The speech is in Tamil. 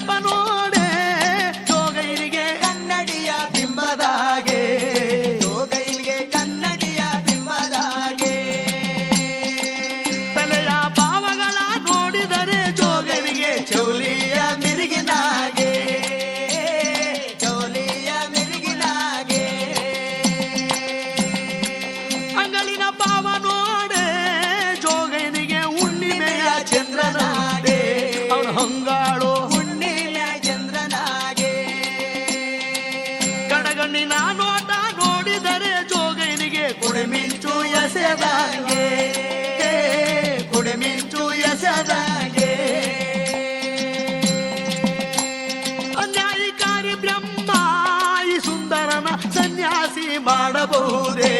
nada no பாட போதே